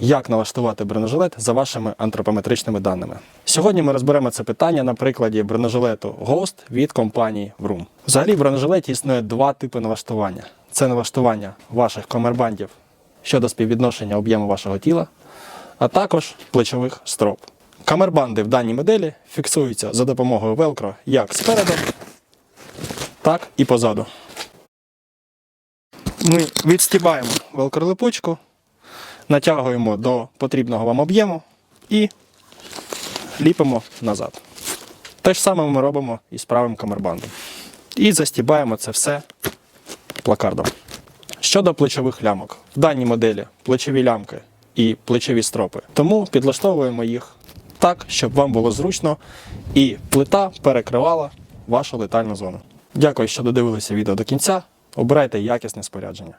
як налаштувати бронежилет за вашими антропометричними даними. Сьогодні ми розберемо це питання на прикладі бронежилету Ghost від компанії Vroom. Взагалі в бронежилеті існує два типи налаштування: це налаштування ваших комербандів щодо співвідношення об'єму вашого тіла, а також плечових строп. Камербанди в даній моделі фіксуються за допомогою велкро як спереду, так і позаду. Ми відстібаємо велкролипучку, натягуємо до потрібного вам об'єму і ліпимо назад. Те ж саме ми робимо і з правим камербандом. І застібаємо це все плакардом. Щодо плечових лямок, в даній моделі плечові лямки і плечові стропи. Тому підлаштовуємо їх так, щоб вам було зручно і плита перекривала вашу летальну зону. Дякую, що додивилися відео до кінця. Обирайте якісне спорядження.